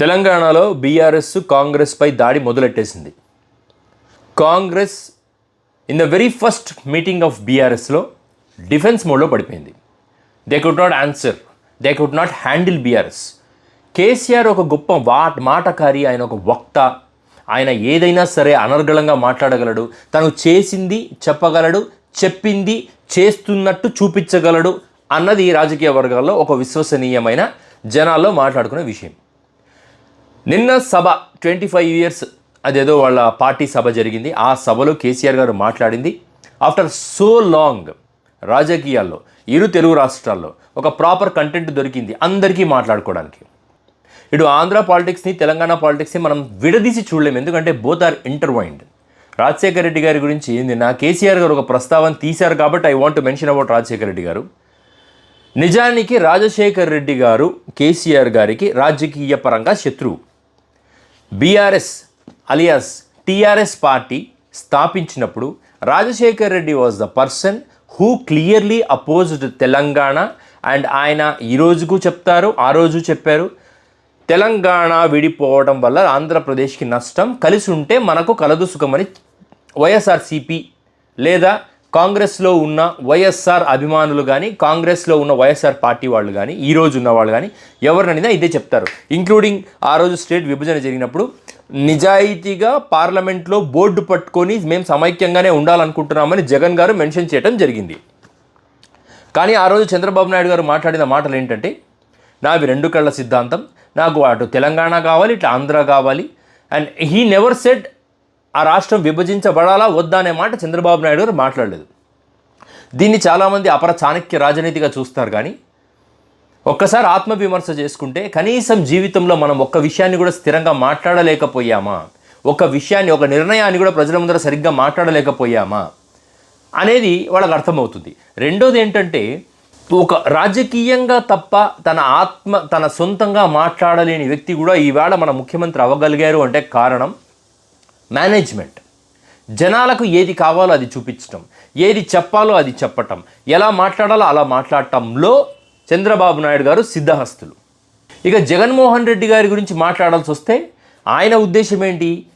తెలంగాణలో బీఆర్ఎస్ కాంగ్రెస్పై దాడి మొదలెట్టేసింది. Congress in the very first meeting of బీఆర్ఎస్లో డిఫెన్స్ మోడ్లో పడిపోయింది. They could not answer they could not handle BRS KCR ఒక గొప్ప వా మాటకారి ఆయన ఒక వక్త. ఆయన ఏదైనా సరే అనర్గళంగా మాట్లాడగలడు. తను చేసింది చెప్పగలడు చెప్పింది చేస్తున్నట్టు చూపించగలడు అన్నది రాజకీయ వర్గాల్లో ఒక విశ్వసనీయమైన జనాల్లో మాట్లాడుకునే విషయం. నిన్న సభ ట్వంటీ ఫైవ్ ఇయర్స్ అదేదో వాళ్ళ పార్టీ సభ జరిగింది. ఆ సభలో కేసీఆర్ గారు మాట్లాడింది. ఆఫ్టర్ సో లాంగ్ రాజకీయాల్లో ఇరు తెలుగు రాష్ట్రాల్లో ఒక ప్రాపర్ కంటెంట్ దొరికింది అందరికీ మాట్లాడుకోవడానికి. ఇటు ఆంధ్ర పాలిటిక్స్ని తెలంగాణ పాలిటిక్స్ని మనం విడదీసి చూడలేము ఎందుకంటే both are intertwined Rajasekhara Reddy గారి గురించి ఏంది నా కేసీఆర్ గారు ఒక ప్రస్తావన తీశారు కాబట్టి I want mention about Rajasekhara Reddy గారు. నిజానికి రాజశేఖర్ రెడ్డి గారు కేసీఆర్ గారికి రాజకీయ పరంగా శత్రువు. BRS alias TRS party స్థాపించినప్పుడు Rajasekhar Reddy was the person who clearly opposed Telangana. And ఆయన ఈ రోజుకు చెప్తారు ఆ రోజు చెప్పారు. తెలంగాణ విడిపోవడం వల్ల ఆంధ్రప్రదేశ్కి నష్టం కలిసి ఉంటే మనకు కలదు సుఖమని వైఎస్ఆర్సిపి లేదా కాంగ్రెస్లో ఉన్న వైఎస్ఆర్ అభిమానులు కానీ కాంగ్రెస్లో ఉన్న వైఎస్ఆర్ పార్టీ వాళ్ళు కానీ ఈ రోజు ఉన్న వాళ్ళు కానీ ఎవరినైనా ఇదే చెప్తారు. ఇంక్లూడింగ్ ఆ రోజు స్టేట్ విభజన జరిగినప్పుడు నిజాయితీగా పార్లమెంట్లో బోర్డు పట్టుకొని మేము సమైక్యంగానే ఉండాలనుకుంటున్నామని జగన్ గారు మెన్షన్ చేయడం జరిగింది. కానీ ఆ రోజు చంద్రబాబు నాయుడు గారు మాట్లాడిన మాటలు ఏంటంటే నావి రెండు కళ్ళ సిద్ధాంతం. నాకు అటు తెలంగాణ కావాలి ఇటు ఆంధ్ర కావాలి. అండ్ హీ నెవర్ సెడ్ ఆ రాష్ట్రం విభజించబడాలా వద్దా అనే మాట చంద్రబాబు నాయుడు గారు మాట్లాడలేదు. దీన్ని చాలామంది అపర చాణక్య రాజనీతిగా చూస్తారు కానీ ఒక్కసారి ఆత్మవిమర్శ చేసుకుంటే కనీసం జీవితంలో మనం ఒక్క విషయాన్ని కూడా స్థిరంగా మాట్లాడలేకపోయామా? ఒక విషయాన్ని ఒక నిర్ణయాన్ని కూడా ప్రజల ముందర సరిగ్గా మాట్లాడలేకపోయామా? అనేది వాళ్ళకి అర్థమవుతుంది. రెండోది ఏంటంటే ఒక రాజకీయంగా తప్ప తన ఆత్మ తన సొంతంగా మాట్లాడలేని వ్యక్తి కూడా ఈవేళ మన ముఖ్యమంత్రి అవ్వగలిగారు అంటే కారణం మేనేజ్మెంట్. జనాలకు ఏది కావాలో అది చూపించటం ఏది చెప్పాలో అది చెప్పటం ఎలా మాట్లాడాలో అలా మాట్లాడటంలో చంద్రబాబు నాయుడు గారు సిద్ధహస్తులు. ఇక జగన్మోహన్ రెడ్డి గారి గురించి మాట్లాడాల్సి వస్తే ఆయన ఉద్దేశం ఏంటి?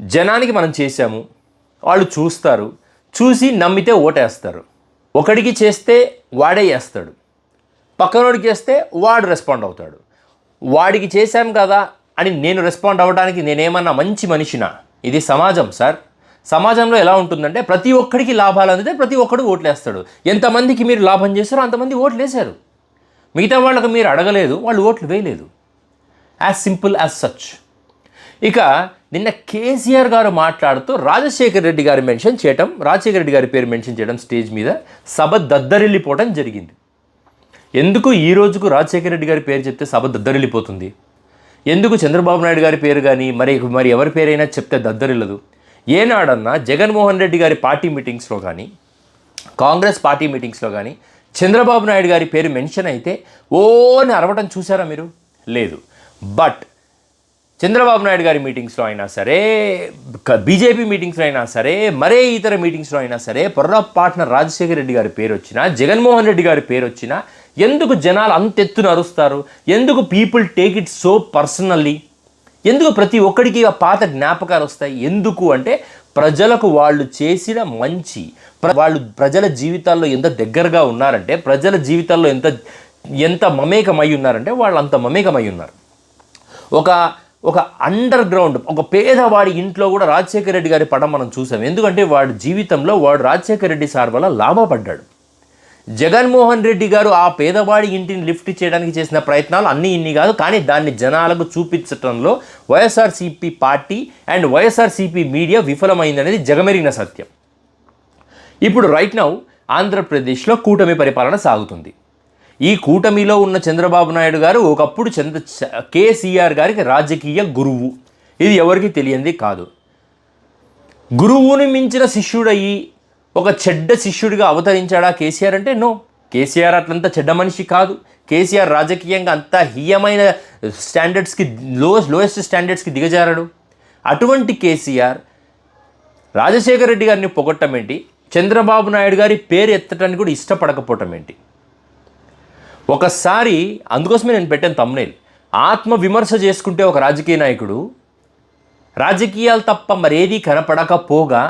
జనానికి మనం చేశాము వాళ్ళు చూస్తారు చూసి నమ్మితే ఓటేస్తారు. ఒకడికి చేస్తే వాడే వేస్తాడు పక్కనోడికి చేస్తే వాడు రెస్పాండ్ అవుతాడు. వాడికి చేశాం కదా అని నేను రెస్పాండ్ అవ్వడానికి నేనేమన్నా మంచి మనిషినా? ఇది సమాజం సార్. సమాజంలో ఎలా ఉంటుందంటే ప్రతి ఒక్కడికి లాభాలు అందితే ప్రతి ఒక్కడు ఓట్లేస్తాడు. ఎంతమందికి మీరు లాభం చేశారో అంతమంది ఓట్లు వేశారు మిగతా వాళ్ళకి మీరు అడగలేదు వాళ్ళు ఓట్లు వేయలేదు. యాజ్ సింపుల్ యాజ్ సచ్ ఇక నిన్న కేసీఆర్ గారు మాట్లాడుతూ రాజశేఖర్ రెడ్డి గారు మెన్షన్ చేయటం రాజశేఖర రెడ్డి గారి పేరు మెన్షన్ చేయడం స్టేజ్ మీద సభ దద్దరిల్లిపోవడం జరిగింది. ఎందుకు ఈ రోజుకు రాజశేఖర రెడ్డి గారి పేరు చెప్తే సభ దద్దరిల్లిపోతుంది? ఎందుకు చంద్రబాబు నాయుడు గారి పేరు కానీ మరి మరి ఎవరి పేరైనా చెప్తే దద్దరిల్లదు. ఏనాడన్నా జగన్మోహన్ రెడ్డి గారి పార్టీ మీటింగ్స్లో కానీ కాంగ్రెస్ పార్టీ మీటింగ్స్లో కానీ చంద్రబాబు నాయుడు గారి పేరు మెన్షన్ అయితే ఓ అని అరవటం చూసారా మీరు? లేదు. బట్ చంద్రబాబు నాయుడు గారి మీటింగ్స్లో అయినా సరే బీజేపీ మీటింగ్స్లో అయినా సరే మరే ఇతర మీటింగ్స్లో అయినా సరే పొర్రపాటున రాజశేఖర రెడ్డి గారి పేరు వచ్చినా జగన్మోహన్ రెడ్డి గారి పేరు వచ్చినా ఎందుకు జనాలు అంతెత్తున అరుస్తారు? ఎందుకు people take it so personally ఎందుకు ప్రతి ఒక్కడికి ఆ పాత జ్ఞాపకాలు వస్తాయి? ఎందుకు అంటే ప్రజలకు వాళ్ళు చేసిన మంచి వాళ్ళు ప్రజల జీవితాల్లో ఎంత దగ్గరగా ఉన్నారంటే ప్రజల జీవితాల్లో ఎంత ఎంత మమేకమై ఉన్నారంటే వాళ్ళు అంత మమేకమై ఉన్నారు. ఒక ఒక అండర్ గ్రౌండ్ ఒక పేదవాడి ఇంట్లో కూడా రాజశేఖర రెడ్డి గారి పడం మనం చూసాం. ఎందుకంటే వాడి జీవితంలో వాడు రాజశేఖర రెడ్డి సార్ వల్ల లాభపడ్డాడు. జగన్మోహన్ రెడ్డి గారు ఆ పేదవాడి ఇంటిని లిఫ్ట్ చేయడానికి చేసిన ప్రయత్నాలు అన్నీ ఇన్ని కాదు కానీ దాన్ని జనాలకు చూపించటంలో YSRCP party and YSRCP media విఫలమైందనేది జగమెరిగిన సత్యం. ఇప్పుడు రైట్ నౌ ఆంధ్రప్రదేశ్లో కూటమి పరిపాలన సాగుతుంది. ఈ కూటమిలో ఉన్న చంద్రబాబు నాయుడు గారు ఒకప్పుడు చంద్ర కేసీఆర్ గారికి రాజకీయ గురువు. ఇది ఎవరికి తెలియంది కాదు. గురువుని మించిన శిష్యుడయ్యి ఒక చెడ్డ శిష్యుడిగా అవతరించాడా కేసీఆర్ అంటే నో. కేసీఆర్ అట్లంత చెడ్డ మనిషి కాదు. కేసీఆర్ రాజకీయంగా అంత హీయమైన స్టాండర్డ్స్కి లో లోయెస్ట్ స్టాండర్డ్స్కి దిగజారాడు. అటువంటి కేసీఆర్ రాజశేఖర రెడ్డి గారిని పొగట్టం ఏంటి? చంద్రబాబు నాయుడు గారి పేరు ఎత్తడానికి కూడా ఇష్టపడకపోవటం ఏంటి? ఒకసారి అందుకోసమే నేను పెట్టాను తమ్నేల్ ఆత్మ విమర్శ చేసుకుంటే ఒక రాజకీయ నాయకుడు రాజకీయాలు తప్ప మరేది కనపడకపోగా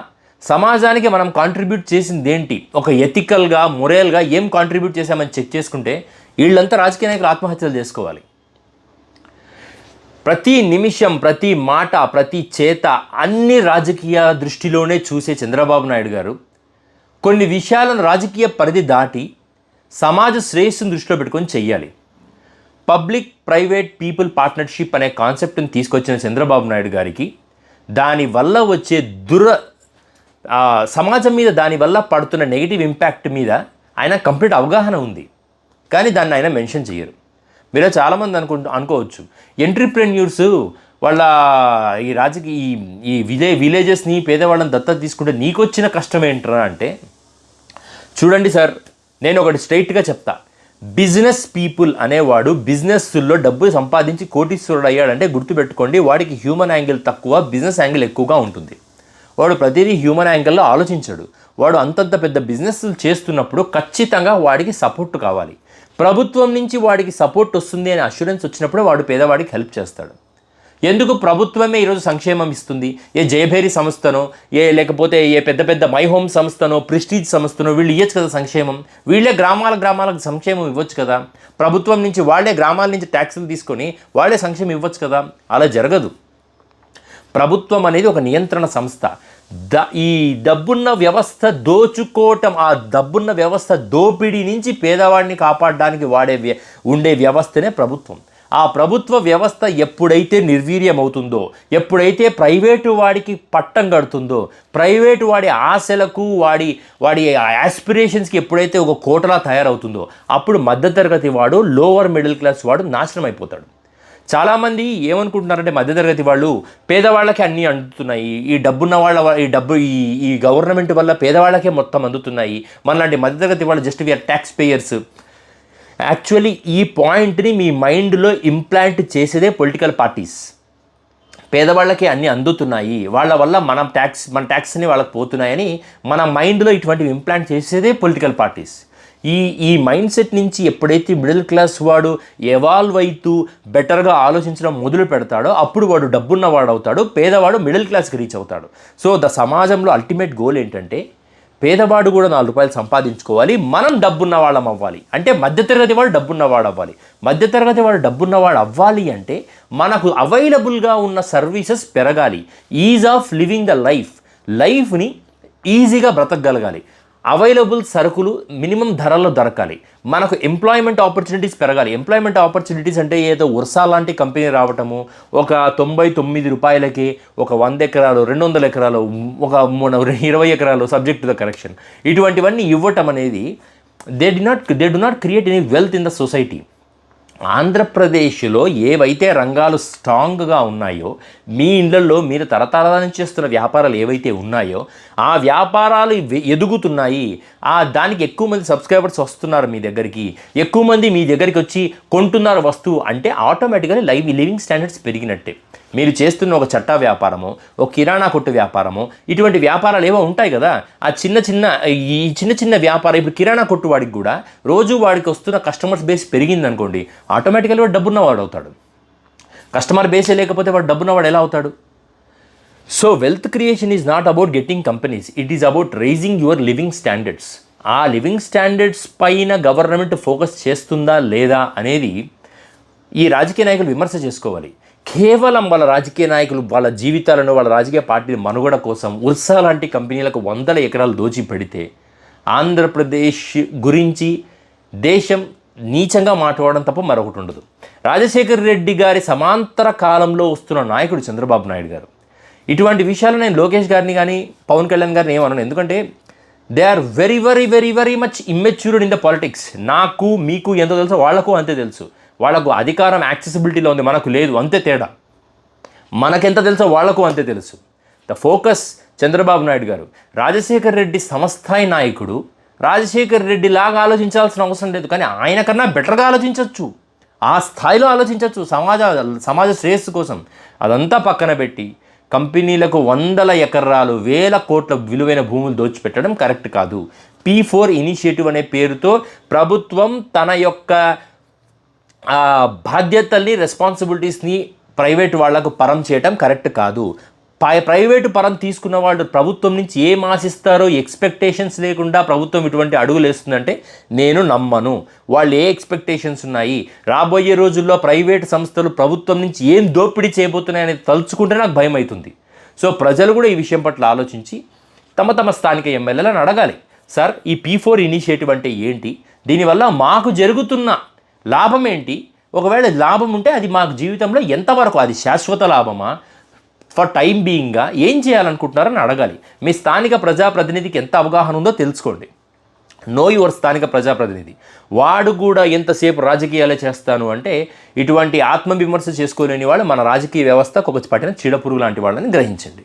సమాజానికి మనం కాంట్రిబ్యూట్ చేసింది ఏంటి ఒక ఎథికల్గా మొరల్గా ఏం కాంట్రిబ్యూట్ చేశామని చెక్ చేసుకుంటే వీళ్ళంతా రాజకీయ నాయకులు ఆత్మహత్యలు చేసుకోవాలి. ప్రతి నిమిషం ప్రతి మాట ప్రతి చేత అన్ని రాజకీయ దృష్టిలోనే చూసే చంద్రబాబు నాయుడు గారు కొన్ని విషయాలను రాజకీయ పరిధి దాటి సమాజ శ్రేయస్సును దృష్టిలో పెట్టుకొని చెయ్యాలి. పబ్లిక్ ప్రైవేట్ పీపుల్ పార్ట్నర్షిప్ అనే కాన్సెప్ట్ని తీసుకొచ్చిన చంద్రబాబు నాయుడు గారికి దానివల్ల వచ్చే దుర సమాజం మీద దానివల్ల పడుతున్న నెగిటివ్ ఇంపాక్ట్ మీద ఆయన కంప్లీట్ అవగాహన ఉంది. కానీ దాన్ని ఆయన మెన్షన్ చేయరు. మీరు చాలామంది అనుకు అనుకోవచ్చు. ఎంట్రీప్రెన్యూర్స్ వాళ్ళ ఈ రాజకీయ ఈ ఈ విలే విలేజెస్ని పేదవాళ్ళని దత్తత తీసుకుంటే నీకు వచ్చిన కష్టం ఏంట్రా అంటే చూడండి సార్ నేను ఒకటి స్ట్రైట్గా చెప్తా. బిజినెస్ పీపుల్ అనేవాడు బిజినెస్లో డబ్బు సంపాదించి కోటీశ్వరుడు అయ్యాడంటే గుర్తుపెట్టుకోండి వాడికి హ్యూమన్ యాంగిల్ తక్కువ బిజినెస్ యాంగిల్ ఎక్కువగా ఉంటుంది. వాడు ప్రతిదీ హ్యూమన్ యాంగిల్లో ఆలోచించాడు. వాడు అంతంత పెద్ద బిజినెస్ చేస్తున్నప్పుడు ఖచ్చితంగా వాడికి సపోర్ట్ కావాలి. ప్రభుత్వం నుంచి వాడికి సపోర్ట్ వస్తుంది అనే అష్యూరెన్స్ వచ్చినప్పుడు వాడు పేదవాడికి హెల్ప్ చేస్తాడు. ఎందుకు ప్రభుత్వమే ఈరోజు సంక్షేమం ఇస్తుంది? ఏ జయభేరి సంస్థనో ఏ లేకపోతే ఏ పెద్ద పెద్ద మై హోమ్ సంస్థనో ప్రిస్టీజ్ సంస్థనో వీళ్ళు ఇవ్వచ్చు కదా సంక్షేమం. వీళ్ళే గ్రామాల గ్రామాలకు సంక్షేమం ఇవ్వచ్చు కదా. ప్రభుత్వం నుంచి వాళ్ళే గ్రామాల నుంచి ట్యాక్సులు తీసుకొని వాళ్ళే సంక్షేమం ఇవ్వచ్చు కదా. అలా జరగదు. ప్రభుత్వం అనేది ఒక నియంత్రణ సంస్థ. ద ఈ డబ్బున్న వ్యవస్థ దోచుకోవటం ఆ డబ్బున్న వ్యవస్థ దోపిడీ నుంచి పేదవాడిని కాపాడడానికి వాడే వ్య- ఉండే వ్యవస్థనే ప్రభుత్వం. ఆ ప్రభుత్వ వ్యవస్థ ఎప్పుడైతే నిర్వీర్యం అవుతుందో ఎప్పుడైతే ప్రైవేటు వాడికి పట్టం కడుతుందో ప్రైవేటు వాడి ఆశలకు వాడి వాడి ఆస్పిరేషన్స్కి ఎప్పుడైతే ఒక కోటలా తయారవుతుందో అప్పుడు మధ్యతరగతి వాడు లోవర్ మిడిల్ క్లాస్ వాడు నాశనం అయిపోతాడు చాలామంది ఏమనుకుంటున్నారంటే మధ్యతరగతి వాళ్ళు పేదవాళ్ళకి అన్నీ అందుతున్నాయి. ఈ డబ్బున్న వాళ్ళ ఈ డబ్బు ఈ ఈ గవర్నమెంట్ వల్ల పేదవాళ్ళకే మొత్తం అందుతున్నాయి. మనలాంటి మధ్యతరగతి వాళ్ళు just we are taxpayers. Actually ఈ పాయింట్ని మీ మైండ్లో ఇంప్లాంట్ చేసేదే పొలిటికల్ పార్టీస్. పేదవాళ్ళకి అన్నీ అందుతున్నాయి. వాళ్ళ వల్ల మనం ట్యాక్స్ మన ట్యాక్స్ని వాళ్ళకి పోతున్నాయని మన మైండ్లో ఇటువంటివి ఇంప్లాంట్ చేసేదే పొలిటికల్ పార్టీస్. ఈ ఈ మైండ్ సెట్ నుంచి ఎప్పుడైతే మిడిల్ క్లాస్ వాడు ఎవాల్వ్ అవుతూ బెటర్గా ఆలోచించడం మొదలు పెడతాడో అప్పుడు వాడు డబ్బున్నవాడు అవుతాడు పేదవాడు మిడిల్ క్లాస్కి రీచ్ అవుతాడు. సో ద సమాజంలో అల్టిమేట్ గోల్ ఏంటంటే పేదవాడు కూడా నాలుగు రూపాయలు సంపాదించుకోవాలి మనం డబ్బున్న వాళ్ళం అవ్వాలి. అంటే మధ్యతరగతి వాడు డబ్బున్నవాడు అవ్వాలి. మధ్యతరగతి వాడు డబ్బున్నవాడు అవ్వాలి అంటే మనకు అవైలబుల్గా ఉన్న సర్వీసెస్ పెరగాలి. Ease of living the life లైఫ్ని ఈజీగా బ్రతకగలగాలి. అవైలబుల్ సరుకులు మినిమం ధరల్లో దొరకాలి. మనకు ఎంప్లాయ్మెంట్ ఆపర్చునిటీస్ పెరగాలి. ఎంప్లాయ్మెంట్ ఆపర్చునిటీస్ అంటే ఏదో ఉర్సా లాంటి కంపెనీ రావటము ఒక తొంభై తొమ్మిది రూపాయలకి ఒక వంద ఎకరాలు రెండు వందల ఎకరాలు ఒక ఇరవై ఎకరాలు సబ్జెక్ట్ ద కరెక్షన్ ఇటువంటివన్నీ ఇవ్వటం అనేది they did not they do not create any wealth in the society ఆంధ్రప్రదేశ్లో ఏవైతే రంగాలు స్ట్రాంగ్గా ఉన్నాయో మీ ఇళ్ళలో మీరు తరతరాల నుంచి చేస్తున్న వ్యాపారాలు ఏవైతే ఉన్నాయో ఆ వ్యాపారాలు ఎదుగుతున్నాయి. ఆ దానికి ఎక్కువ మంది సబ్స్క్రైబర్స్ వస్తున్నారు మీ దగ్గరికి. ఎక్కువ మంది మీ దగ్గరికి వచ్చి కొంటున్నారు వస్తువు అంటే ఆటోమేటిక్గా లైవ్ లివింగ్ స్టాండర్డ్స్ పెరిగినట్టే. మీరు చేస్తున్న ఒక చట్టా వ్యాపారము ఒక కిరాణా కొట్టు వ్యాపారము ఇటువంటి వ్యాపారాలు ఏవో ఉంటాయి కదా ఆ చిన్న చిన్న ఈ చిన్న చిన్న వ్యాపారం ఇప్పుడు కిరాణా కొట్టు వాడికి కూడా రోజు వాడికి వస్తున్న కస్టమర్స్ బేస్ పెరిగింది అనుకోండి ఆటోమేటికల్గా వాడు డబ్బున్న వాడు అవుతాడు. కస్టమర్ బేసే లేకపోతే వాడు డబ్బున్న వాడు ఎలా అవుతాడు? So wealth creation is not about getting companies it is about raising your living standards ఆ లివింగ్ స్టాండర్డ్స్ పైన గవర్నమెంట్ ఫోకస్ చేస్తుందా లేదా అనేది ఈ రాజకీయ నాయకులు విమర్శ చేసుకోవాలి. కేవలం వాళ్ళ రాజకీయ నాయకులు వాళ్ళ జీవితాలను వాళ్ళ రాజకీయ పార్టీ మనుగడ కోసం ఉర్సా లాంటి కంపెనీలకు వందల ఎకరాలు దోచి పెడితే ఆంధ్రప్రదేశ్ గురించి దేశం నీచంగా మాట్లాడడం తప్ప మరొకటి ఉండదు. రాజశేఖర్ రెడ్డి గారి సమాంతర కాలంలో వస్తున్న నాయకుడు చంద్రబాబు నాయుడు గారు. ఇటువంటి విషయాలు నేను లోకేష్ గారిని కానీ పవన్ కళ్యాణ్ గారిని ఏమన్నాను ఎందుకంటే they are very very very very much immatured in the politics నాకు మీకు ఎంతో తెలుసు వాళ్ళకు అంతే తెలుసు. వాళ్ళకు అధికారం యాక్సెసిబిలిటీలో ఉంది. మనకు లేదు. అంతే తేడా. మనకెంత తెలుసో వాళ్ళకు అంతే తెలుసు. ద ఫోకస్ చంద్రబాబు నాయుడు గారు. రాజశేఖర్ రెడ్డి సమస్థాయి నాయకుడు. రాజశేఖర్ రెడ్డి లాగా ఆలోచించాల్సిన అవసరం లేదు. కానీ ఆయన కన్నా బెటర్గా ఆలోచించవచ్చు ఆ స్థాయిలో ఆలోచించవచ్చు సమాజ సమాజ శ్రేయస్సు కోసం. అదంతా పక్కన పెట్టి కంపెనీలకు వందల ఎకరాలు వేల కోట్ల విలువైన భూములు దోచిపెట్టడం కరెక్ట్ కాదు. పీ ఫోర్ ఇనిషియేటివ్ అనే పేరుతో ప్రభుత్వం తన యొక్క బాధ్యతల్ని రెస్పాన్సిబిలిటీస్ని ప్రైవేట్ వాళ్ళకు పరం చేయటం కరెక్ట్ కాదు. పై- ప్రైవేటు పరం తీసుకున్న వాళ్ళు ప్రభుత్వం నుంచి ఏం ఆశిస్తారో ఎక్స్పెక్టేషన్స్ లేకుండా ప్రభుత్వం ఇటువంటి అడుగులు వేస్తుందంటే నేను నమ్మను. వాళ్ళు ఏ ఎక్స్పెక్టేషన్స్ ఉన్నాయి? రాబోయే రోజుల్లో ప్రైవేట్ సంస్థలు ప్రభుత్వం నుంచి ఏం దోపిడీ చేయబోతున్నాయని తలుచుకుంటే నాకు భయం అవుతుంది. సో ప్రజలు కూడా ఈ విషయం పట్ల ఆలోచించి తమ తమ స్థానిక ఎమ్మెల్యేలను అడగాలి. సార్ ఈ పీ ఫోర్ ఇనిషియేటివ్ అంటే ఏంటి? దీనివల్ల మాకు జరుగుతున్న లాభం ఏంటి? ఒకవేళ లాభం ఉంటే అది మాకు జీవితంలో ఎంతవరకు అది శాశ్వత లాభమా? ఫర్ టైం బీయింగ్గా ఏం చేయాలనుకుంటున్నారని అడగాలి. మీ స్థానిక ప్రజాప్రతినిధికి ఎంత అవగాహన ఉందో తెలుసుకోండి. నో యువర్ స్థానిక ప్రజాప్రతినిధి. వాడు కూడా ఎంతసేపు రాజకీయాలే చేస్తాను అంటే ఇటువంటి ఆత్మవిమర్శ చేసుకోలేని వాళ్ళు మన రాజకీయ వ్యవస్థకు ఒక పట్టిన చీడపురుగు లాంటి వాళ్ళని గ్రహించండి.